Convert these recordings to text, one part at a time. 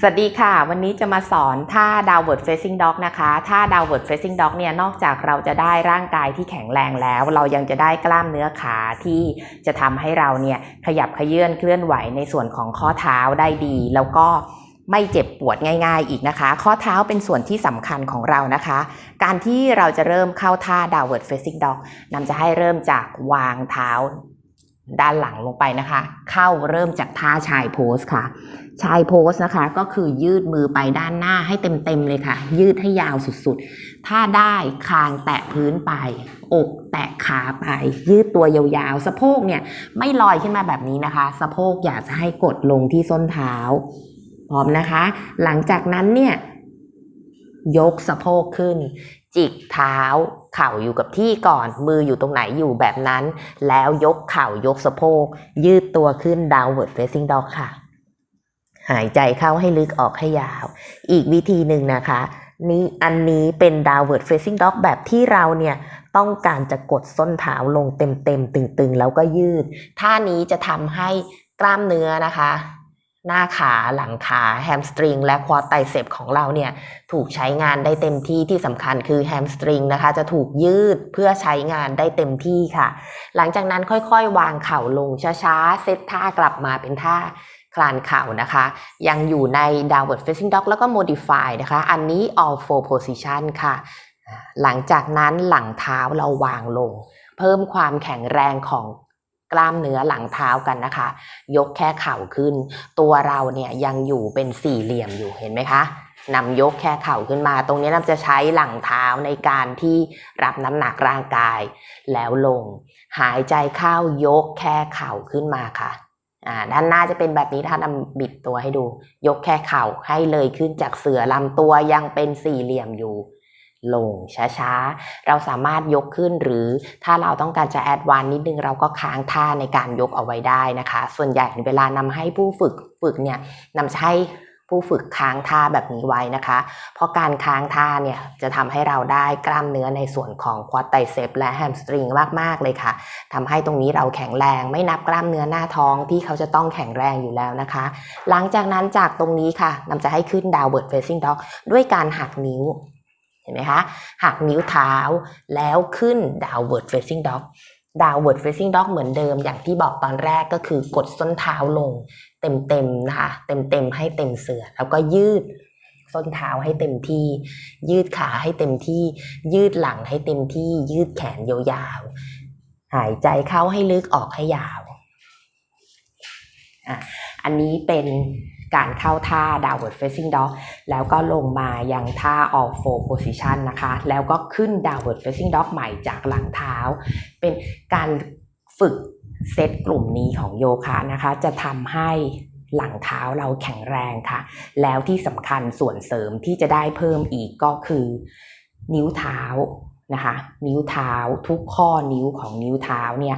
สวัสดีค่ะ วันนี้จะมาสอนท่า downward facing dog นะคะท่า downward facing dog เนี่ยนอกจากเราจะได้ร่างกายที่แข็งแรงแล้ว เรายังจะได้กล้ามเนื้อขาที่จะทำให้เราเนี่ยขยับขยื่นเคลื่อนไหวในส่วนของข้อเท้าได้ดี แล้วก็ไม่เจ็บปวดง่ายๆอีกนะคะ ข้อเท้าเป็นส่วนที่สำคัญของเรานะคะ การที่เราจะเริ่มเข้าท่า downward facing dog นำจะให้เริ่มจากวางเท้า ด้านหลังลงไปนะคะ เข้าเริ่มจากท่าชายโพสค่ะ ชายโพสนะคะ ก็คือยืดมือไปด้านหน้าให้เต็มๆเลยค่ะ ยืดให้ยาวสุดๆ ถ้าได้คางแตะพื้นไป อกแตะขาไป ยืดตัวยาวๆ สะโพกเนี่ยไม่ลอยขึ้นมาแบบนี้นะคะ สะโพกอยากจะให้กดลงที่ส้นเท้า พร้อมนะคะ หลังจากนั้นเนี่ย ยกสะโพกขึ้น จิกเท้า เข่าอยู่กับที่ก่อน มืออยู่ตรงไหนอยู่แบบนั้น แล้วยกเข่ายกสะโพก ยืดตัวขึ้น downward facing dog ค่ะ หายใจเข้าให้ลึกออกให้ยาว อีกวิธีหนึ่งนะคะนี่อันนี้เป็น downward facing dog แบบที่เราเนี่ยต้องการจะกดส้นเท้าลงเต็มๆตึงๆ แล้วก็ยืด ท่านี้จะทำให้กล้ามเนื้อนะคะ หน้าขาหลังขาแฮมสตริงและควอไตเซปของเราเนี่ยถูกใช้งานได้เต็มที่ที่สำคัญคือแฮมสตริงนะคะจะถูกยืดเพื่อใช้งานได้เต็มที่ค่ะ หลังจากนั้นค่อยๆ วางเข่าลงช้าๆ เซตท่ากลับมาเป็นท่าคลานเข่านะคะ ยังอยู่ใน downward facing dog แล้วก็ modify นะคะ อันนี้ all four position ค่ะ หลังจากนั้นหลังเท้าเราวางลง เพิ่มความแข็งแรงของ กล้ามเนื้อหลังเท้ากันนะคะ ยกแค่เข่าขึ้น ตัวเราเนี่ยยังอยู่เป็นสี่เหลี่ยมอยู่เห็นไหมคะนำยกแค่เข่าขึ้นมา ตรงนี้นำจะใช้หลังเท้าในการที่รับน้ำหนักร่างกาย แล้วลง หายใจเข้ายกแค่เข่าขึ้นมาค่ะอ่าด้านหน้าจะเป็นแบบนี้ถ้านำบิดตัวให้ดู ยกแค่เข่าให้เลยขึ้นจากเสือลำตัวยังเป็นสี่เหลี่ยมอยู่ ลงช้าๆ เราสามารถยกขึ้นหรือถ้าเราต้องการจะแอดวานนิดนึงเราก็ค้างท่าในการยกเอาไว้ได้นะคะ ส่วนใหญ่เวลานำให้ผู้ฝึกฝึกเนี่ยนำจะให้ผู้ฝึกค้างท่าแบบนี้ไว้นะคะ เพราะการค้างท่าเนี่ยจะทำให้เราได้กล้ามเนื้อในส่วนของควอดไตเซปและแฮมสตริงมากๆเลยค่ะทำให้ตรงนี้เราแข็งแรงไม่นับกล้ามเนื้อหน้าท้องที่เขาจะต้องแข็งแรงอยู่แล้วนะคะ หลังจากนั้นจากตรงนี้ค่ะนำจะให้ขึ้น downward facing dog ด้วยการหักนิ้ว เห็นไหมคะหักนิ้วเท้าแล้วขึ้น downward facing dog downward facing dog เหมือนเดิมอย่างที่บอกตอนแรกก็คือกดส้นเท้าลง เต็มๆนะคะเต็มๆให้เต็มเสือแล้วก็ยืดส้นเท้าให้เต็มที่ ยืดขาให้เต็มที่ ยืดหลังให้เต็มที่ ยืดแขนยาวๆหายใจเข้าให้ลึกออกให้ยาวอะอันนี้เป็น การเข้าท่า downward facing dog แล้วก็ลงมายังท่า all four position นะคะ แล้วก็ขึ้น downward facing dog ใหม่จากหลังเท้า เป็นการฝึกเซตกลุ่มนี้ของโยคะนะคะ จะทำให้หลังเท้าเราแข็งแรงค่ะ แล้วที่สำคัญส่วนเสริมที่จะได้เพิ่มอีกก็คือ นิ้วเท้านะคะ นิ้วเท้าทุกข้อนิ้วของนิ้วเท้าเนี่ย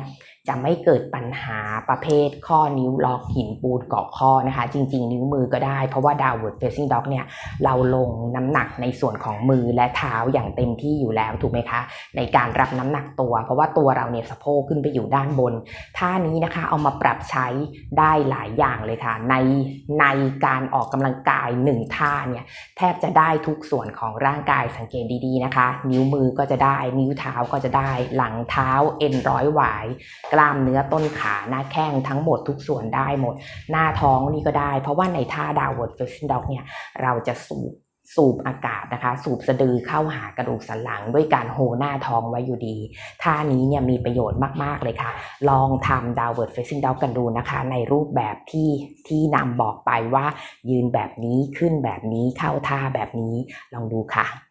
จะไม่เกิดปัญหาประเภทข้อนิ้วล็อกหินปูนเกาะข้อนะคะ จริง ๆ นิ้วมือก็ได้เพราะว่า downward facing dog เนี่ยเราลงน้ำหนักในส่วนของมือและเท้าอย่างเต็มที่อยู่แล้วถูกไหมคะ ในการรับน้ำหนักตัว เพราะว่าตัวเราเนี่ยสะโพกขึ้นไปอยู่ด้านบนท่านี้นะคะเอามาปรับใช้ได้หลายอย่างเลยค่ะ ในในการออกกำลังกายหนึ่งท่าเนี่ยแทบจะได้ทุกส่วนของร่างกายสังเกตดีๆนะคะ นิ้วมือก็จะได้นิ้วเท้าก็จะได้หลังเท้าเอ็นร้อยหวายกล้ามเนื้อต้นขาหน้าแข้งทั้งหมดทุกส่วนได้หมด หน้าท้องนี่ก็ได้ เพราะว่าในท่า downward facing dog เนี่ยเราจะสูบสูบอากาศนะคะ สูบสะดือเข้าหากระดูกสันหลัง ด้วยการโฮหน้าท้องไว้อยู่ดีท่านี้เนี่ยมีประโยชน์มาก ๆ เลยค่ะ ลองทำ downward facing dog กันดูนะคะ ในรูปแบบที่ที่นำบอกไปว่า ยืนแบบนี้ขึ้นแบบนี้เข้าท่าแบบนี้ลองดูค่ะ